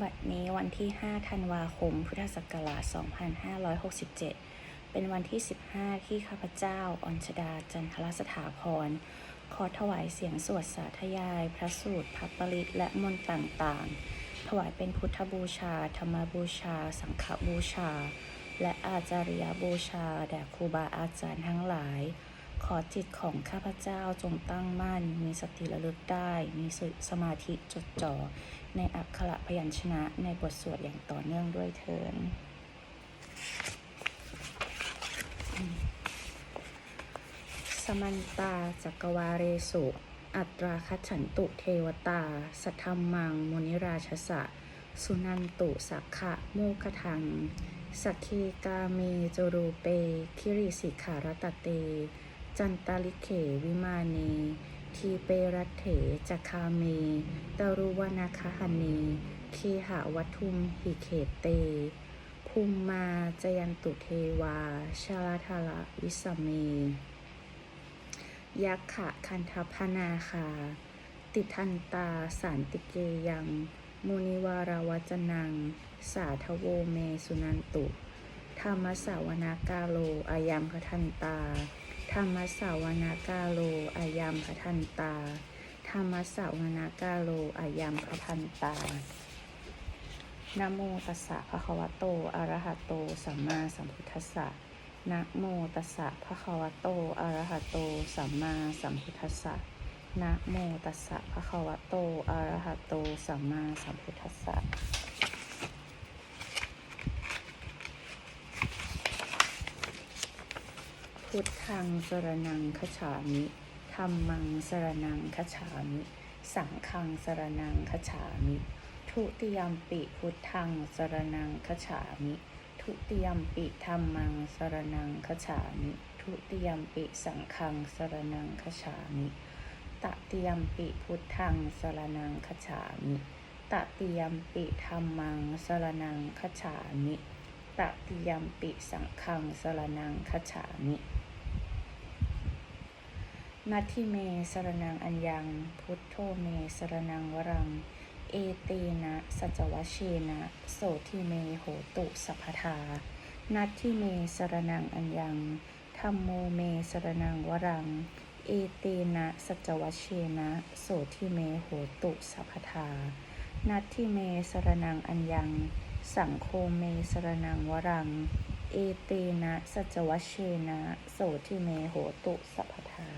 บัดนี้วันที่ 5 ธันวาคม พุทธศักราช 2567 เป็นวันที่ 15 ที่ข้าพเจ้าอญชดาจันทรสถาพร ขอถวายเสียงสวดสาธยาย พระสูตรพระปริตและมนต์ต่างๆ ถวายเป็นพุทธบูชา ธรรมบูชา สังฆบูชา และอาจาริยบูชา แด่ครูบาอาจารย์ทั้งหลาย ขอจิตของข้าพเจ้าจงตั้งมั่น มีสติระลึกได้ มีสมาธิจดจ่อ ในอักขระพยัญชนะในบทสวดอย่างต่อเนื่องด้วยเทินสมันตาจักรวาเรสุ อัตราคัจฉันตุเทวตา สัทธมมังมุนิราชสะ สุนันตุสักขะโมคทังสักคีกาเมจรูเป คิริสิขารตเต จันตาลิเขวิมานีทีเปรัตเถจักคาเมตรุวนาคหนีคีหาวัตุมหิเขเต ภูมิมาจยันตุเทวา ชาลาทาละวิสเม ยักขะคันทพนาคา ติทันตาสารติเกยัง มุนิวาราวจนัง สาทโวเมสุนันตุ ธรรมสาวนากาโลอายัมพทันตา ธรรมสาวนากาโลอายัมพทันตา ธรรมสาวนากาโลอายัมพทันตานะโมตัสสะภะคะวะโต อะระหะโต สัมมาสัมพุทธัสสะนะโมตัสสะภะคะวะโต อะระหะโต สัมมาสัมพุทธัสสะนะโมตัสสะภะคะวะโต อะระหะโต สัมมาสัมพุทธัสสะ พุทธังสรนังคฉามิธรรมังสรนังคฉามิ สังฆังสรนังคฉามิ ทุติยมปิพุทธังสรนังคฉามิ ทุติยมปิธรรมังสรนังคฉามิ ทุติยมปิสังฆังสรนังคฉามิตติยมปิพุทธังสรนังคฉามิตติยมปิธรรมังสรนังคฉามิตติยมปิสังฆังสรนังคฉามิ นัตทิเมสรนังอัญญัง พุทโธเมสรนังวรัง เอเตนะสัจวชเชนะโสทิเมโหตุสัพทา นัตทิเมสรนังอัญญังธรรมโมเมสรนังวรัง เอเตนะสัจวชเชนะโสทิเมโหตุสัพทา นัตทิเมสรนังอัญญัง สังโฆเมสรนังวรัง เอเตนะ สัจวเชนะ โสทิเมโหตุสัพพทา